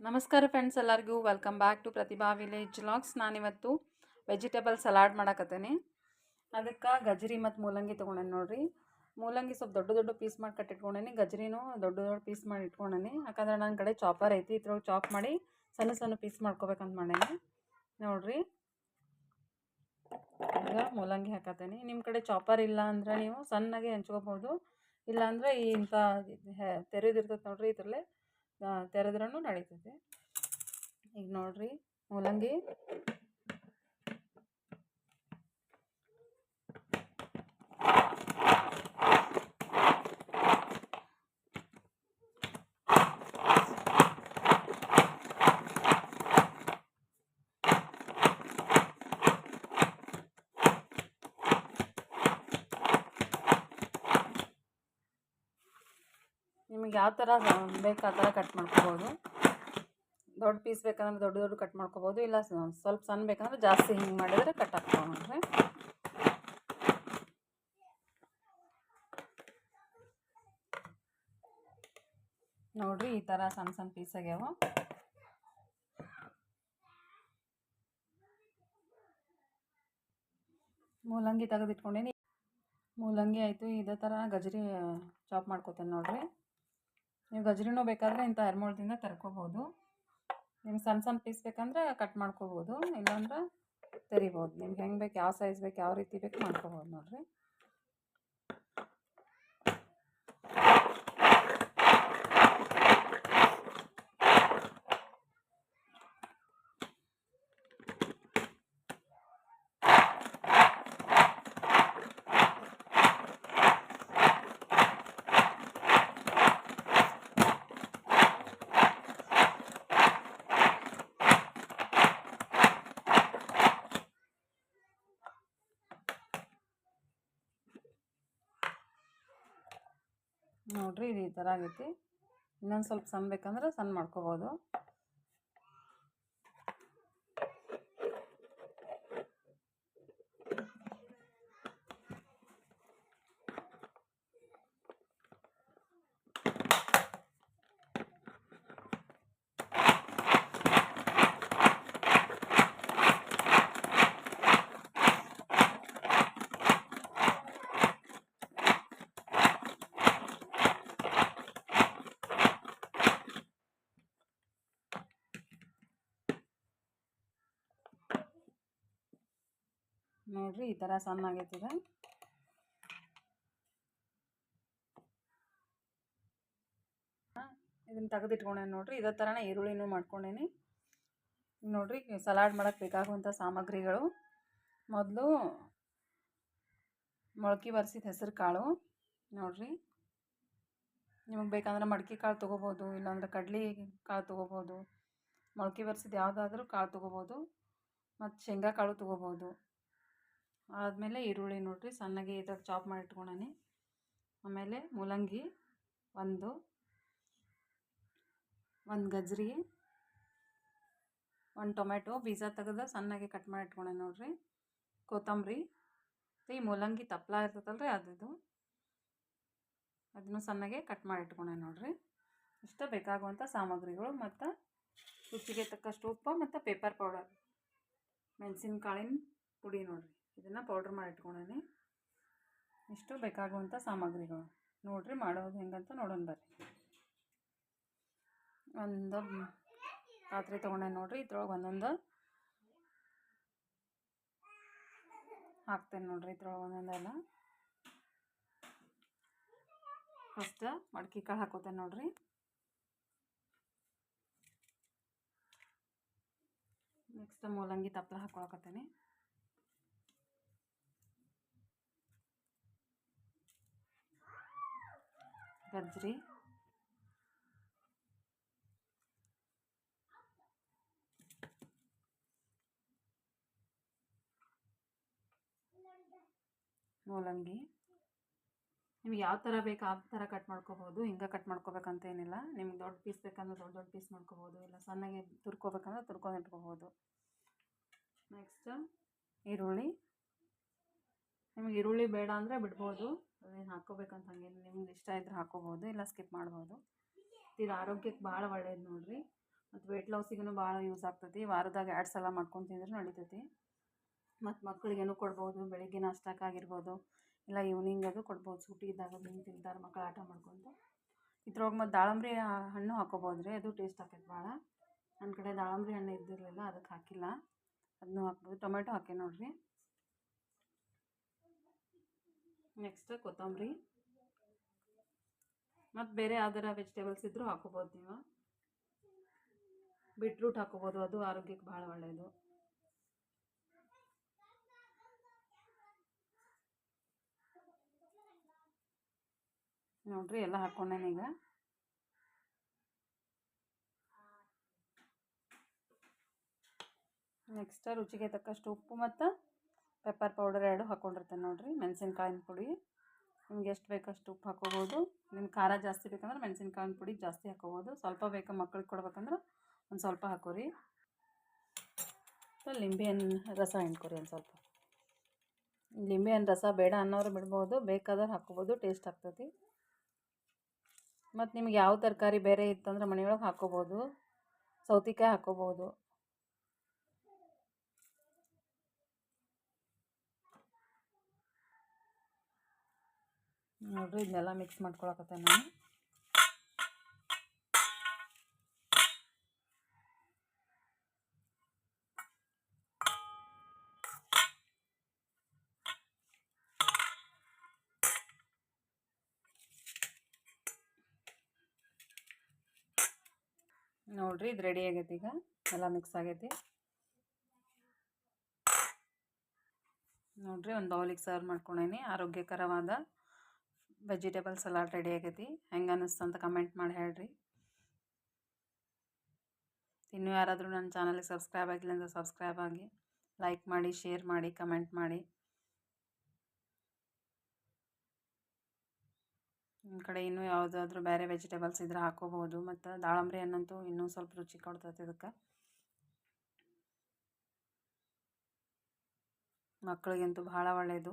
ನಮಸ್ಕಾರ ಫ್ರೆಂಡ್ಸ್ ಎಲ್ಲರಿಗೂ. Welcome back to Pratibha village logs ನಾನಿವತ್ತು ವೆಜಿಟೇಬಲ್ ಸಲಾಡ್ ಮಾಡಕತ್ತೇನೆ. ಅದಕ್ಕೆ ಗಜರಿ ಮತ್ತು ಮೂಲಂಗಿ ತೊಗೊಂಡೇನೆ ನೋಡಿರಿ. ಮೂಲಂಗಿ ಸ್ವಲ್ಪ ದೊಡ್ಡ ದೊಡ್ಡ ಪೀಸ್ ಮಾಡಿ ಕಟ್ಟಿಟ್ಕೊಂಡೇನಿ. ಗಜರಿನೂ ದೊಡ್ಡ ದೊಡ್ಡ ಪೀಸ್ ಮಾಡಿ ಇಟ್ಕೊಂಡೇನಿ. ಯಾಕಂದ್ರೆ ನನ್ನ ಕಡೆ ಚಾಪರ್ ಐತಿ, ಇದ್ರೊಳಗೆ ಚಾಪ್ ಮಾಡಿ ಸಣ್ಣ ಸಣ್ಣ ಪೀಸ್ ಮಾಡ್ಕೋಬೇಕಂತ ಮಾಡೇನಿ. ನೋಡಿರಿ. ಈಗ ಮೂಲಂಗಿ ಹಾಕತ್ತೇನೆ ನಿಮ್ಮ ಕಡೆ ಚಾಪರ್ ಇಲ್ಲ ಅಂದ್ರೆ ನೀವು ಸಣ್ಣಗೆ ಹೆಂಚ್ಕೋಬೋದು. ಇಲ್ಲಾಂದ್ರೆ ಈ ಇಂಥ ತೆರೆದಿರ್ತೈತೆ ನೋಡ್ರಿ ಇದ್ರಲ್ಲೇ. ತೆರೆದ್ರೂ ನಡೀತದೆ. ಈಗ ನೋಡಿರಿ ಮೂಲಂಗಿ. ನಿಮಗೆ ಯಾವ ಥರ ಬೇಕು ಆ ಥರ ಕಟ್ ಮಾಡ್ಕೋಬೋದು. ದೊಡ್ಡ ಪೀಸ್ ಬೇಕಂದ್ರೆ ದೊಡ್ಡ ದೊಡ್ಡ ಕಟ್ ಮಾಡ್ಕೋಬೋದು. ಇಲ್ಲ ಸ್ವಲ್ಪ ಸಣ್ಣ ಬೇಕಂದ್ರೆ ಜಾಸ್ತಿ ಹಿಂಗೆ ಮಾಡಿದರೆ ಕಟ್ ನೋಡ್ರಿ. ನೋಡ್ರಿ ಈ ಥರ ಸಣ್ಣ ಸಣ್ಣ ಪೀಸ್ ಆಗ್ಯಾವ. ಮೂಲಂಗಿ ತೆಗೆದಿಟ್ಕೊಂಡೇನಿ. ಮೂಲಂಗಿ ಆಯಿತು, ಇದೇ ಥರ ಗಜರಿ ಚಾಪ್ ಮಾಡ್ಕೋತೇನೆ ನೋಡ್ರಿ. ನೀವು ಗಜ್ರಿನೂ ಬೇಕಾದರೆ ಇಂಥ ಎರ್ಮೋಳದಿಂದ ತರ್ಕೋಬೋದು. ನಿಮ್ಗೆ ಸಣ್ಣ ಸಣ್ಣ ಪೀಸ್ ಬೇಕಂದ್ರೆ ಕಟ್ ಮಾಡ್ಕೋಬೋದು. ಇಲ್ಲಾಂದ್ರೆ ತೆರಿಬೋದು. ನಿಮ್ಗೆ ಹೆಂಗೆ ಬೇಕು, ಯಾವ ಸೈಜ್ ಬೇಕು, ಯಾವ ರೀತಿ ಬೇಕು ಮಾಡ್ಕೋಬೋದು ನೋಡ್ರಿ. ನೋಡ್ರಿ ಇದು ಈ ಥರ ಆಗೈತಿ. ಇನ್ನೊಂದು ಸ್ವಲ್ಪ ಸಣ್ಣ ಬೇಕಂದ್ರೆ ಸಣ್ಣ ಮಾಡ್ಕೋಬೋದು. ನೋಡ್ರಿ ಈ ಥರ ಸಣ್ಣ ಆಗೈತಿ ಇದು ಇದನ್ನು ತೆಗೆದಿಟ್ಕೊಂಡೇನಿ ನೋಡ್ರಿ, ಇದೇ ಥರನೇ ಈರುಳ್ಳಿನೂ ಮಾಡ್ಕೊಂಡೇನಿ. ನೋಡ್ರಿ ಸಲಾಡ್ ಮಾಡೋಕ್ಕೆ ಬೇಕಾಗುವಂಥ ಸಾಮಗ್ರಿಗಳು. ಮೊದಲು ಮೊಳಕೆ ಬರ್ಸಿದ ಹೆಸರು ಕಾಳು, ನೋಡ್ರಿ. ನಿಮಗೆ ಬೇಕಂದ್ರೆ ಮಡಕೆ ಕಾಳು ತೊಗೋಬೋದು, ಇಲ್ಲಾಂದ್ರೆ ಕಡ್ಲಿ ಕಾಳು ತೊಗೋಬೋದು. ಮೊಳಕೆ ಬರ್ಸಿದ ಯಾವುದಾದ್ರೂ ಕಾಳು ತೊಗೋಬೋದು. ಮತ್ತು ಶೇಂಗಾ ಕಾಳು ತೊಗೋಬೋದು. ಆದಮೇಲೆ ಈರುಳ್ಳಿ ನೋಡಿರಿ, ಸಣ್ಣಗೆ ಇದಾಗಿ ಚಾಪ್ ಮಾಡಿ ಇಟ್ಕೊಳ್ಳೋಣಿ ಆಮೇಲೆ ಮೂಲಂಗಿ ಒಂದು ಒಂದು ಗಜ್ರಿ, ಒಂದು ಟೊಮೆಟೊ ಬೀಜ ತೆಗೆದು ಸಣ್ಣಗೆ ಕಟ್ ಮಾಡಿ ಇಟ್ಕೊಳ್ಳೋಣ ನೋಡಿರಿ. ಕೊತ್ತಂಬರಿ, ಈ ಮೂಲಂಗಿ ತಪ್ಪಲ ಇರ್ತದಲ್ರಿ ಅದು ಅದನ್ನು ಸಣ್ಣಗೆ ಕಟ್ ಮಾಡಿ ಇಟ್ಕೊಳ್ಳೋಣ ನೋಡಿರಿ. ಇಷ್ಟು ಬೇಕಾಗುವಂಥ ಸಾಮಗ್ರಿಗಳು ಮತ್ತು ರುಚಿಗೆ ತಕ್ಕಷ್ಟು ಉಪ್ಪು ಮತ್ತು ಪೇಪರ್ ಪೌಡರ್ ಮೆಣಸಿನ್ಕಾಳಿನ ಪುಡಿ ನೋಡ್ರಿ. ಇದನ್ನು ಪೌಡ್ರ್ ಮಾಡಿ ಇಟ್ಕೊಳ್ಳೋಣಿ ಇಷ್ಟು ಬೇಕಾಗುವಂಥ ಸಾಮಗ್ರಿಗಳು. ನೋಡ್ರಿ ಮಾಡೋದು ಹೆಂಗಂತ ನೋಡೋಣ ಬರ್ರಿ. ಒಂದು ಪಾತ್ರೆ ತೊಗೊಂಡೆ ನೋಡ್ರಿ, ಇದ್ರೊಳಗೆ ಒಂದೊಂದು ಹಾಕ್ತೇನೆ ನೋಡ್ರಿ, ಇದ್ರೊಳಗೆ ಒಂದೊಂದೆಲ್ಲ. ಫಸ್ಟ್ ಮಡ್ಕೆ ಕಾಳು ಹಾಕೋತೇನೆ ನೋಡ್ರಿ. ನೆಕ್ಸ್ಟ್ ಮೂಲಂಗಿ ತಪ್ಪಲ ಹಾಕೊಳಕತ್ತೇನೆ. ಗಜ್ರಿ ಮೂಲಂಗಿ. ನಿಮ್ಗೆ ಯಾವ ಥರ ಬೇಕು ಆ ಥರ ಕಟ್ ಮಾಡ್ಕೋಬೋದು, ಹಿಂಗೆ ಕಟ್ ಮಾಡ್ಕೋಬೇಕಂತ ಏನಿಲ್ಲ. ನಿಮ್ಗೆ ದೊಡ್ಡ ಪೀಸ್ ಬೇಕಂದ್ರೆ ದೊಡ್ಡ ದೊಡ್ಡ ಪೀಸ್ ಮಾಡ್ಕೋಬೋದು, ಇಲ್ಲ ಸಣ್ಣಗೆ ತುರ್ಕೋಬೇಕಂದ್ರೆ ತುರ್ಕೊಂಡು ಇಟ್ಕೋಬೋದು. ನೆಕ್ಸ್ಟ್ ಈರುಳ್ಳಿ. ನಿಮ್ಗೆ ಈರುಳ್ಳಿ ಬೇಡ ಅಂದರೆ ಬಿಡ್ಬೋದು. ಅದೇನು ಹಾಕ್ಕೋಬೇಕಂತ ಹಂಗೇನು ನಿಮ್ಗೆ ಇಷ್ಟ ಇದ್ರೆ ಹಾಕ್ಕೋಬೋದು, ಇಲ್ಲ ಸ್ಕಿಪ್ ಮಾಡ್ಬೋದು. ಇದು ಆರೋಗ್ಯಕ್ಕೆ ಭಾಳ ಒಳ್ಳೇದು ನೋಡಿರಿ. ಮತ್ತು ವೆಯ್ಟ್ ಲಾಸಿಗೂ ಭಾಳ ಯೂಸ್ ಆಗ್ತೈತಿ. ವಾರದಾಗ ಎರಡು ಸಲ ಮಾಡ್ಕೊಂಡು ತಿಂದ್ರೆ ನಡಿತೈತಿ. ಮತ್ತು ಮಕ್ಕಳಿಗೇನು ಕೊಡ್ಬೋದು ಬೆಳಿಗ್ಗೆ ನಾಷ್ಟಕ್ಕಾಗಿರ್ಬೋದು ಇಲ್ಲ ಈವ್ನಿಂಗ್ ಅದು ಕೊಡ್ಬೋದು. ಸೂಟಿ ಇದ್ದಾಗ ಹಿಂಗೆ ತಿಂತಾರೆ ಮಕ್ಕಳು ಆಟ ಮಾಡ್ಕೊಂಡು ಇದ್ರೊಳಗೆ ಮತ್ತು ದಾಳಂಬ್ರಿ ಹಣ್ಣು ಹಾಕೋಬೋದು ರೀ. ಅದು ಟೇಸ್ಟ್ ಆಕೈತೆ ಭಾಳ. ನನ್ನ ಕಡೆ ದಾಳಂಬ್ರಿ ಹಣ್ಣು ಇದ್ದಿರಲಿಲ್ಲ ಅದಕ್ಕೆ ಹಾಕಿಲ್ಲ. ಅದನ್ನೂ ಹಾಕ್ಬೋದು. ಟೊಮೆಟೊ ಹಾಕಿ ನೋಡಿರಿ. ನೆಕ್ಸ್ಟ್ ಕೊತ್ತಂಬರಿ. ಮತ್ತು ಬೇರೆ ಯಾವ್ದಾರ ವೆಜಿಟೇಬಲ್ಸ್ ಇದ್ದರೂ ಹಾಕೋಬೋದು ನೀವು. ಬಿಟ್ರೂಟ್ ಹಾಕೋಬೋದು, ಅದು ಆರೋಗ್ಯಕ್ಕೆ ಭಾಳ ಒಳ್ಳೆಯದು ನೋಡಿರಿ, ಎಲ್ಲ ಹಾಕ್ಕೊಂಡೇನೀಗ ನೆಕ್ಸ್ಟ್ ರುಚಿಗೆ ತಕ್ಕಷ್ಟು ಉಪ್ಪು ಮತ್ತು ಪೆಪ್ಪರ್ ಪೌಡರ್ ಎರಡು ಹಾಕ್ಕೊಂಡಿರ್ತೇನೆ ನೋಡಿರಿ, ಮೆಣಸಿನ್ಕಾಯಿನ ಪುಡಿ. ನಿಮ್ಗೆ ಎಷ್ಟು ಬೇಕಷ್ಟು ಉಪ್ಪು ಹಾಕೋಬೋದು. ನಿಮ್ಗೆ ಖಾರ ಜಾಸ್ತಿ ಬೇಕಂದ್ರೆ ಮೆಣಸಿನ್ಕಾಯಿನ ಪುಡಿ ಜಾಸ್ತಿ ಹಾಕೋಬೋದು. ಸ್ವಲ್ಪ ಬೇಕಾ ಮಕ್ಳಿಗೆ ಕೊಡ್ಬೇಕಂದ್ರೆ ಒಂದು ಸ್ವಲ್ಪ ಹಾಕೋರಿ. ಲಿಂಬೆಹಣ್ಣು ರಸ ಹಿಂಡ್ಕೊರಿ ಒಂದು ಸ್ವಲ್ಪ. ಲಿಂಬೆಹಣ್ಣು ರಸ ಬೇಡ ಅನ್ನೋರು ಬಿಡ್ಬೋದು ಬೇಕಾದ್ರೆ ಹಾಕ್ಕೋಬೋದು ಟೇಸ್ಟ್ ಆಗ್ತೈತಿ ಮತ್ತು ನಿಮ್ಗೆ ಯಾವ ತರಕಾರಿ ಬೇರೆ ಇತ್ತಂದ್ರೆ ಮನೆಯೊಳಗೆ ಹಾಕ್ಕೋಬೋದು ಸೌತೆಕಾಯಿ ಹಾಕ್ಕೋಬೋದು ನೋಡಿರಿ, ಇದನ್ನೆಲ್ಲ ಮಿಕ್ಸ್ ಮಾಡ್ಕೊಳಕತ್ತೆ ನಾನು. ನೋಡ್ರಿ, ಇದು ರೆಡಿ ಆಗೈತಿ ಈಗ. ಎಲ್ಲ ಮಿಕ್ಸ್ ಆಗೈತಿ. ನೋಡ್ರಿ, ಒಂದು ಬೌಲಿಗೆ ಸರ್ವ್ ಮಾಡ್ಕೊಂಡೇನಿ. ಆರೋಗ್ಯಕರವಾದ ವೆಜಿಟೇಬಲ್ ಸಲಾಡ್ ರೆಡಿ ಆಗೈತಿ. ಹೆಂಗೆ ಅನ್ನಿಸ್ತು ಅಂತ ಕಮೆಂಟ್ ಮಾಡಿ ಹೇಳ್ರಿ. ಇನ್ನೂ ಯಾರಾದರೂ ನನ್ನ ಚಾನಲಿಗೆ ಸಬ್ಸ್ಕ್ರೈಬ್ ಆಗಿಲ್ಲ ಅಂದರೆ ಸಬ್ಸ್ಕ್ರೈಬ್ ಆಗಿ ಲೈಕ್ ಮಾಡಿ ಶೇರ್ ಮಾಡಿ ಕಮೆಂಟ್ ಮಾಡಿ. ನಿಮ್ಮ ಕಡೆ ಇನ್ನೂ ಯಾವುದಾದ್ರೂ ಬೇರೆ ವೆಜಿಟೇಬಲ್ಸ್ ಇದ್ರೆ ಹಾಕೋಬಹುದು. ಮತ್ತು ದಾಳಂಬ್ರಿ ಹಣ್ಣಂತೂ ಇನ್ನೂ ಸ್ವಲ್ಪ ರುಚಿ ಕೊಡ್ತೈತೆ ಇದಕ್ಕೆ. ಮಕ್ಕಳಿಗಂತೂ ಭಾಳ ಒಳ್ಳೆಯದು